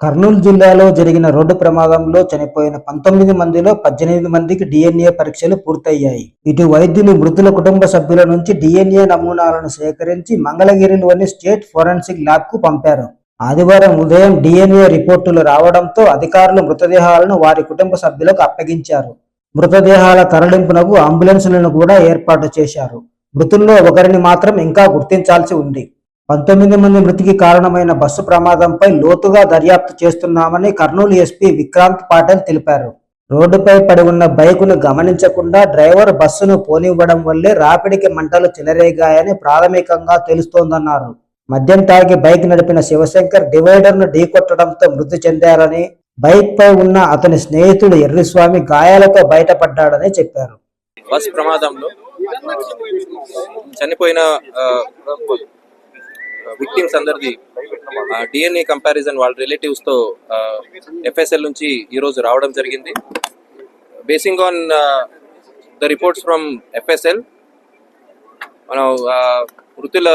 కర్నూలు జిల్లాలో జరిగిన రోడ్డు ప్రమాదంలో చనిపోయిన పంతొమ్మిది మందిలో పద్దెనిమిది మందికి డిఎన్ఏ పరీక్షలు పూర్తయ్యాయి. ఇటు వైద్యులు మృతుల కుటుంబ సభ్యుల నుంచి డిఎన్ఏ నమూనాలను సేకరించి మంగళగిరిలోని స్టేట్ ఫోరెన్సిక్ ల్యాబ్కు పంపారు. ఆదివారం ఉదయం డిఎన్ఏ రిపోర్టులు రావడంతో అధికారులు మృతదేహాలను వారి కుటుంబ సభ్యులకు అప్పగించారు. మృతదేహాల తరలింపునకు అంబులెన్సులను కూడా ఏర్పాటు చేశారు. మృతుల్లో ఒకరిని మాత్రం ఇంకా గుర్తించాల్సి ఉంది. పంతొమ్మిది మంది మృతికి కారణమైన బస్సు ప్రమాదంపై లోతుగా దర్యాప్తు చేస్తున్నామని కర్నూలు ఎస్పీ విక్రాంత్ పాటిల్ తెలిపారు. రోడ్డుపై పడి ఉన్న బైకును గమనించకుండా డ్రైవర్ బస్సును పోనివ్వడం వల్లే రాపిడికి మంటలు చెలరేగాయని ప్రాథమికంగా తెలుస్తోందన్నారు. మద్యం తాగి బైక్ నడిపిన శివశంకర్ డివైడర్ను ఢీకొట్టడంతో మృతి చెందారని బైక్ పై ఉన్న అతని స్నేహితుడు ఎర్రిస్వామి గాయాలతో బయటపడ్డాడని చెప్పారు. బస్ ప్రమాదంలో చనిపోయిన విక్టిమ్స్ అందరిది డిఎన్ఏ కంపారిజన్ వాళ్ళ రిలేటివ్స్తో ఎఫ్ఎస్ఎల్ నుంచి ఈరోజు రావడం జరిగింది. Basing on the reports from FSL మనం మృతుల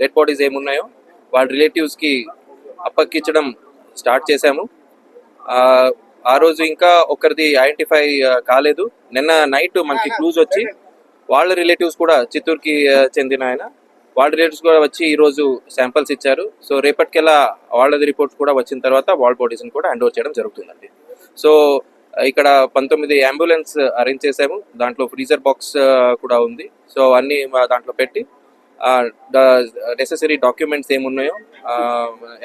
డెడ్ బాడీస్ ఏమున్నాయో వాళ్ళ రిలేటివ్స్కి అప్పక్కించడం స్టార్ట్ చేశాము. ఆ, రోజు ఇంకా ఒకరిది ఐడెంటిఫై కాలేదు. నిన్న నైట్ మనకి క్లూజ్ వచ్చి వాళ్ళ రిలేటివ్స్ కూడా చిత్తూరుకి చెందిన ఆయన. వాళ్ళ రిలేటివ్స్ కూడా వచ్చి ఈ రోజు శాంపిల్స్ ఇచ్చారు. సో రేపటికెల్లా వాళ్ళది రిపోర్ట్స్ కూడా వచ్చిన తర్వాత వాళ్ళ బాడీస్ని కూడా హ్యాండ్ ఓవర్ చేయడం జరుగుతుందండి. సో ఇక్కడ పంతొమ్మిది అంబులెన్స్ అరేంజ్ చేసాము దాంట్లో ఫ్రీజర్ బాక్స్ కూడా ఉంది. సో అన్ని మా దాంట్లో పెట్టి నెసెసరీ డాక్యుమెంట్స్ ఏమున్నాయో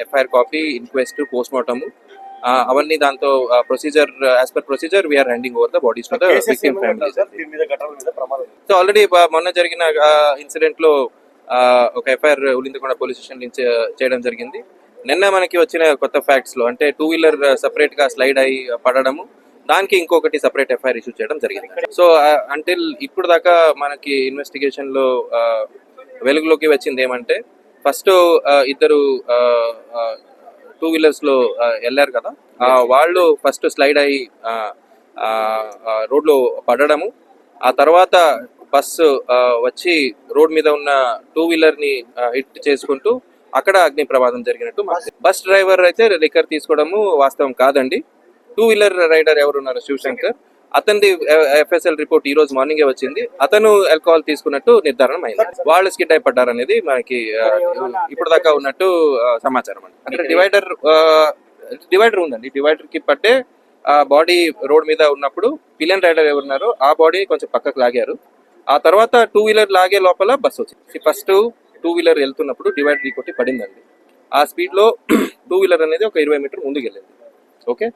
FIR copy inquest post mortem అవన్నీ దాంతో procedure as per procedure we are handing over the bodies so already మొన్న జరిగిన ఇన్సిడెంట్లో ఒక ఎఫ్ఐఆర్ ఉలిందకొండ పోలీస్ స్టేషన్ నుంచి చేయడం జరిగింది. నిన్న మనకి వచ్చిన కొత్త ఫ్యాక్ట్స్లో అంటే టూ వీలర్ సపరేట్గా స్లైడ్ అయి పడడము దానికి ఇంకొకటి సపరేట్ ఎఫ్ఐఆర్ ఇష్యూ చేయడం జరిగింది. సో అంటిల్ ఇప్పుడు దాకా మనకి ఇన్వెస్టిగేషన్లో వెలుగులోకి వచ్చింది ఏమంటే ఫస్ట్ ఇద్దరు టూ వీలర్స్లో వెళ్ళారు కదా వాళ్ళు ఫస్ట్ స్లైడ్ అయ్యి రోడ్లో పడడము ఆ తర్వాత బస్సు వచ్చి రోడ్ మీద ఉన్న టూ వీలర్ని హిట్ చేసుకుంటూ అక్కడ అగ్ని ప్రమాదం జరిగినట్టు. బస్ డ్రైవర్ అయితే లిక్కర్ తీసుకోవడము వాస్తవం కాదండి. టూ వీలర్ రైడర్ ఎవరున్నారు? శివశంకర్. అతనిది ఎఫ్ఎస్ఎల్ రిపోర్ట్ ఈ రోజు మార్నింగే వచ్చింది. అతను ఆల్కహాల్ తీసుకున్నట్టు నిర్ధారణ అయింది. వాళ్ళు స్కిడ్ అయిపడ్డారు అనేది మనకి ఇప్పుడు దాకా ఉన్నట్టు సమాచారం అండి. అంటే డివైడర్ డివైడర్ ఉందండి. డివైడర్కి పట్టే ఆ బాడీ రోడ్ మీద ఉన్నప్పుడు పిలియన్ రైడర్ ఎవరున్నారో ఆ బాడీ కొంచెం పక్కకు లాగారు. ఆ తర్వాత టూ వీలర్ లాగే లోపల బస్ వచ్చింది. ఫస్ట్ టూ వీలర్ వెళ్తున్నప్పుడు డివైడ్ రీ కొట్టి పడిందండి. ఆ స్పీడ్లో టూ వీలర్ అనేది ఒక ఇరవై మీటర్ ముందుకు వెళ్ళింది ఓకే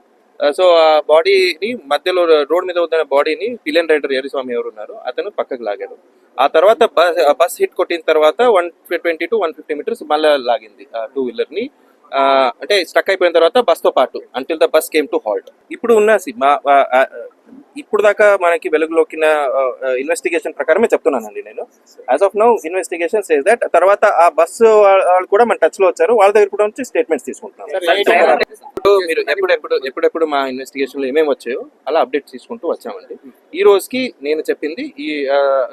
సో uh, ఆ బాడీని మధ్యలో రోడ్ మీద ఉన్న బాడీని పిలియన్ రైడర్ ఎరిస్వామి ఎవరు ఉన్నారు అతను పక్కకు లాగాడు. ఆ తర్వాత బస్ బస్ హిట్ కొట్టిన తర్వాత one twenty to one fifty metres మళ్ళీ లాగింది ఆ టూ వీలర్ని అంటే స్టక్ అయిపోయిన తర్వాత బస్తో పాటు until the bus came to halt ఇప్పుడు ఉన్న సి- మా ఇప్పుడు దాకా మనకి వెలుగులోకిన ఇన్వెస్టిగేషన్ ప్రకారమే చెప్తున్నానండి నేను. As of now investigation says that తర్వాత ఆ బస్సు వాళ్ళు కూడా మన టచ్లో వచ్చారు. వాళ్ళ దగ్గర కూడా నుంచి స్టేట్మెంట్స్ తీసుకుంటున్నాం. ఇప్పుడు మీరు ఎప్పుడెప్పుడు ఎప్పుడెప్పుడు మా ఇన్వెస్టిగేషన్లో ఏమేమి వచ్చాయో అలా అప్డేట్ తీసుకుంటూ వచ్చామండి. ఈ రోజుకి నేను చెప్పింది ఈ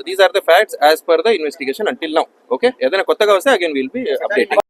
these are the facts as per the investigation until now okay ఏదైనా కొత్తగా వస్తే అగైన్ విల్ బి అప్డేటింగ్